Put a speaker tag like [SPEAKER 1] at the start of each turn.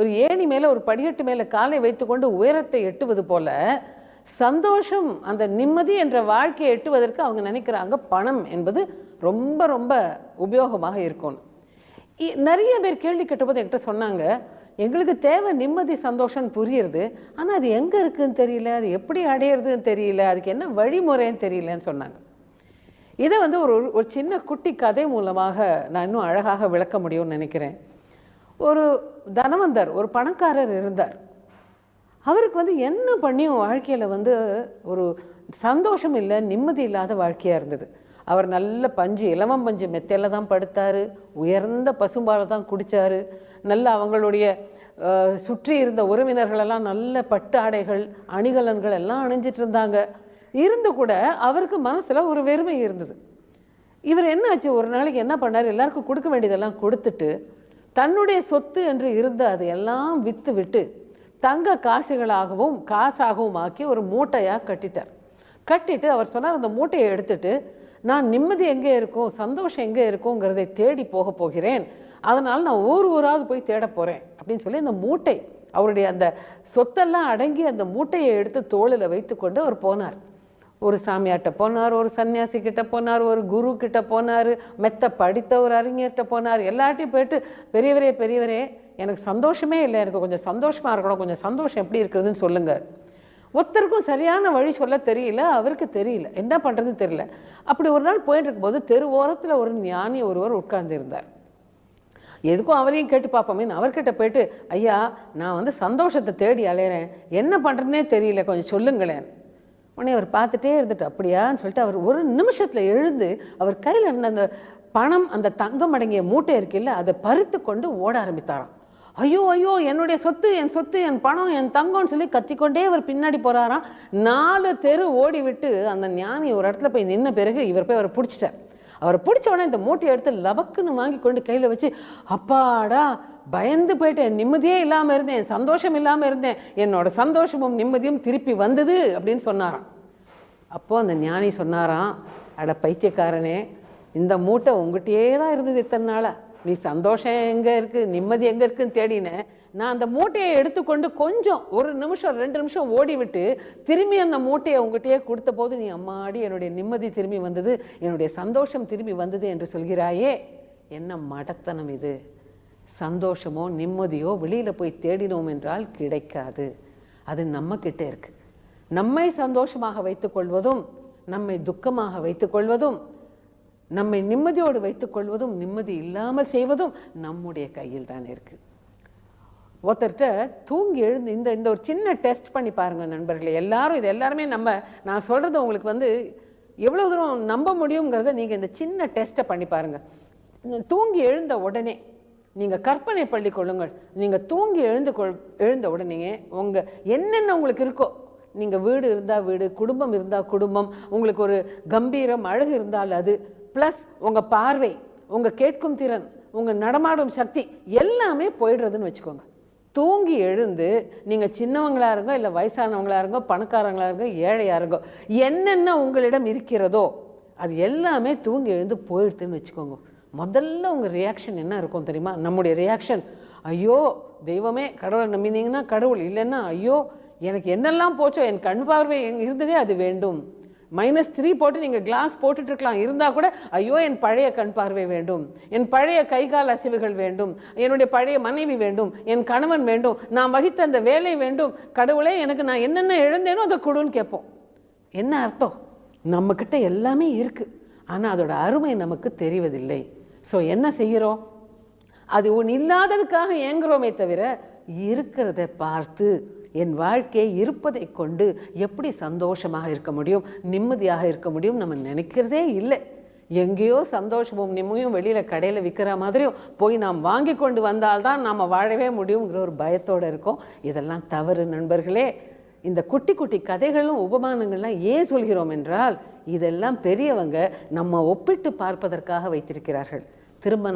[SPEAKER 1] ஒரு ஏணி மேலே ஒரு படிக்கட்டு மேலே காலை வைத்துக்கொண்டு உயரத்தை எட்டுவது போல சந்தோஷம் அந்த நிம்மதி என்ற வாழ்க்கையை எட்டுவதற்கு அவங்க நினைக்கிறாங்க பணம் என்பது ரொம்ப ரொம்ப உபயோகமாக இருக்கும். இ- நிறைய பேர் கேள்வி கேட்டபோது என்கிட்ட சொன்னாங்க எங்களுக்கு தேவை நிம்மதி சந்தோஷம் புரியுறது ஆனால் அது எங்கே இருக்குதுன்னு தெரியல அது எப்படி அடையிறதுன்னு தெரியல அதுக்கு என்ன வழிமுறைன்னு தெரியலன்னு சொன்னாங்க. இதை வந்து ஒரு ஒரு சின்ன குட்டி கதை மூலமாக நான் இன்னும் அழகாக விளக்க முடியும்னு நினைக்கிறேன். ஒரு தனவந்தர் ஒரு பணக்காரர் இருந்தார். அவருக்கு வந்து என்ன பண்ணியும் வாழ்க்கையில் வந்து ஒரு சந்தோஷம் இல்லை நிம்மதி இல்லாத வாழ்க்கையாக இருந்தது? அவர் நல்ல பஞ்சு இளவம் பஞ்சு மெத்தையில தான் படுத்தார். உயர்ந்த பசும்பாலை தான் குடித்தார் நல்ல அவங்களுடைய சுற்றி இருந்த உறவினர்களெல்லாம் நல்ல பட்டு ஆடைகள் அணிகலன்கள் எல்லாம் அணிஞ்சிட்டு இருந்தாங்க. இருந்து கூட அவருக்கு மனசில் ஒரு வெறுமை இருந்தது. இவர் என்னாச்சு? ஒரு நாளைக்கு என்ன பண்ணார்? எல்லாருக்கும் கொடுக்க வேண்டியதெல்லாம் கொடுத்துட்டு தன்னுடைய சொத்து என்று இருந்த அதை எல்லாம் விற்று விட்டு தங்க காசுகளாகவும் காசாகவும் ஆக்கி ஒரு மூட்டையாக கட்டிட்டார். கட்டிட்டு அவர் சொன்னார் அந்த மூட்டையை எடுத்துட்டு நான் நிம்மதி எங்கே இருக்கும் சந்தோஷம் எங்கே இருக்குங்கிறதை தேடி போக போகிறேன். அதனால் நான் ஊர் ஊராவது போய் தேட போகிறேன் அப்படின்னு சொல்லி அந்த மூட்டை அவருடைய அந்த சொத்தெல்லாம் அடங்கி அந்த மூட்டையை எடுத்து தோளில் வைத்துக்கொண்டு அவர் போனார். ஒரு சாமியார்கிட்ட போனார் ஒரு சன்னியாசி கிட்ட போனார் ஒரு குரு கிட்ட போனார் மெத்த படித்த ஒரு அறிஞர்கிட்ட போனார் எல்லார்ட்டையும் போயிட்டு பெரியவரே பெரியவரே எனக்கு சந்தோஷமே இல்லை எனக்கு கொஞ்சம் சந்தோஷமாக இருக்கணும் கொஞ்சம் சந்தோஷம் எப்படி இருக்குதுன்னு சொல்லுங்க. ஒருத்தருக்கும் சரியான வழி சொல்ல தெரியல அவருக்கு தெரியல. என்ன பண்ணுறதுன்னு தெரியல. அப்படி ஒரு நாள் போயிட்டு இருக்கும்போது தெரு ஓரத்தில் ஒரு ஞானி ஒருவர் உட்கார்ந்து இருந்தார் எதுக்கும் அவரையும் கேட்டு பார்ப்போமேன்னு அவர்கிட்ட போயிட்டு ஐயா நான் வந்து சந்தோஷத்தை தேடி அலையிறேன். என்ன பண்ணுறதுனே தெரியல கொஞ்சம் சொல்லுங்களேன். உடனே அவர் பார்த்துட்டே இருந்துட்டு அப்படியான்னு சொல்லிட்டு அவர் ஒரு நிமிஷத்தில் எழுந்து அவர் கையில் இருந்த அந்த பணம் அந்த தங்கம் அடங்கிய மூட்டை இருக்குல்ல அதை பறித்து கொண்டு ஓட ஆரம்பித்தாராம். ஐயோ ஐயோ என்னுடைய சொத்து என் சொத்து என் பணம் என் தங்கம்னு சொல்லி கத்திக்கொண்டே அவர் பின்னாடி போறாராம். நாலு தெரு ஓடி விட்டு அந்த ஞானி ஒரு இடத்துல போய் நின்ன பிறகு இவர் போய் அவரை பிடிச்சிட்டார். அவரை பிடிச்ச உடனே இந்த மூட்டையை எடுத்து லபக்குன்னு வாங்கி கொண்டு கையில் வச்சு அப்பாடா பயந்து போயிட்டேன் நிம்மதியே இல்லாமல் இருந்தேன் சந்தோஷம் இல்லாமல் இருந்தேன் என்னோட சந்தோஷமும் நிம்மதியும் திருப்பி வந்தது அப்படின்னு சொன்னாராம். அப்போது அந்த ஞானி சொன்னாராம் அட பைத்தியக்காரனே இந்த மூட்டை உங்கள்கிட்டயே தான் இருந்தது இத்தனை நாளாக நீ சந்தோஷம் எங்கே இருக்குது நிம்மதி எங்கே இருக்குன்னு தேடினேன் நான் அந்த மூட்டையை எடுத்துக்கொண்டு கொஞ்சம் ஒரு நிமிஷம் ரெண்டு நிமிஷம் ஓடிவிட்டு திரும்பி அந்த மூட்டையை உங்ககிட்டயே கொடுத்த போது நீ அம்மாடி என்னுடைய நிம்மதி திரும்பி வந்தது என்னுடைய சந்தோஷம் திரும்பி வந்தது என்று சொல்கிறாயே. என்ன மடத்தனம் இது. சந்தோஷமோ நிம்மதியோ வெளியில் போய் தேடினோம் என்றால் கிடைக்காது. அது நம்மக்கிட்ட இருக்குது நம்மை சந்தோஷமாக வைத்துக்கொள்வதும் நம்மை துக்கமாக வைத்துக்கொள்வதும் நம்மை நிம்மதியோடு வைத்துக்கொள்வதும் நிம்மதி இல்லாமல் செய்வதும் நம்முடைய கையில் தான் இருக்கு. ஒருத்தர்கிட்ட தூங்கி எழுந்து இந்த இந்த ஒரு சின்ன டெஸ்ட் பண்ணி பாருங்க நண்பர்களே. எல்லாரும் இது எல்லாருமே நம்ம நான் சொல்றது உங்களுக்கு வந்து எவ்வளவு தூரம் நம்ப முடியுங்கிறத நீங்க இந்த சின்ன டெஸ்ட்டை பண்ணி பாருங்க. தூங்கி எழுந்த உடனே நீங்க கற்பனை பண்ணி கொள்ளுங்கள். நீங்க தூங்கி எழுந்து கொள் எழுந்த உடனே உங்க என்னென்ன உங்களுக்கு இருக்கோ நீங்கள் வீடு இருந்தால் வீடு குடும்பம் இருந்தால் குடும்பம் உங்களுக்கு ஒரு கம்பீரம் அழகு இருந்தால் அது. ப்ளஸ் உங்கள் பார்வை உங்கள் கேட்கும் திறன் உங்கள் நடமாடும் சக்தி எல்லாமே போயிடுறதுன்னு வச்சுக்கோங்க. தூங்கி எழுந்து நீங்கள் சின்னவங்களா இருங்கோ இல்லை வயசானவங்களா இருங்கோ பணக்காரங்களா இருங்கோ ஏழையாக இருங்கோ என்னென்ன உங்களிடம் இருக்கிறதோ அது எல்லாமே தூங்கி எழுந்து போயிடுதுன்னு வச்சுக்கோங்க. முதல்ல உங்கள் ரியாக்ஷன் என்ன இருக்கும் தெரியுமா? நம்முடைய ரியாக்ஷன் ஐயோ தெய்வமே கடவுளை நம்பினீங்கன்னா கடவுள் இல்லைன்னா ஐயோ எனக்கு என்னெல்லாம் போச்சோ என் கண் பார்வை இருந்ததே அது வேண்டும். மைனஸ் த்ரீ போட்டு நீங்கள் கிளாஸ் போட்டுட்டு இருக்கலாம் இருந்தால் கூட ஐயோ என் பழைய கண் பார்வை வேண்டும். என் பழைய கை கால் அசைவுகள் வேண்டும். என்னுடைய பழைய மனைவி வேண்டும். என் கணவன் வேண்டும். நான் வகித்த அந்த வேலை வேண்டும். கடவுளே எனக்கு நான் என்னென்ன இழந்தேனோ அதை கொடுன்னு கேட்போம். என்ன அர்த்தம்? நம்மக்கிட்ட எல்லாமே இருக்குது ஆனால் அதோட அருமை நமக்கு தெரிவதில்லை. ஸோ என்ன செய்கிறோம்? அது ஒன்று இல்லாததுக்காக ஏங்குறோமே தவிர இருக்கிறத பார்த்து என் வாழ்க்கை இருப்பதை கொண்டு எப்படி சந்தோஷமாக இருக்க முடியும் நிம்மதியாக இருக்க முடியும் நம்ம நினைக்கிறதே இல்லை. எங்கேயோ சந்தோஷமும் நிம்மையும் வெளியில் கடையில் விற்கிற மாதிரியும் போய் நாம் வாங்கி கொண்டு வந்தால்தான் நாம் வாழவே முடியுங்கிற ஒரு பயத்தோடு இருக்கோம். இதெல்லாம் தவறு நண்பர்களே. இந்த குட்டி குட்டி கதைகளும் உபமானங்கள்லாம் ஏன் சொல்கிறோம் என்றால் இதெல்லாம் பெரியவங்க நம்ம ஒப்பிட்டு பார்ப்பதற்காக வைத்திருக்கிறார்கள். திரும்ப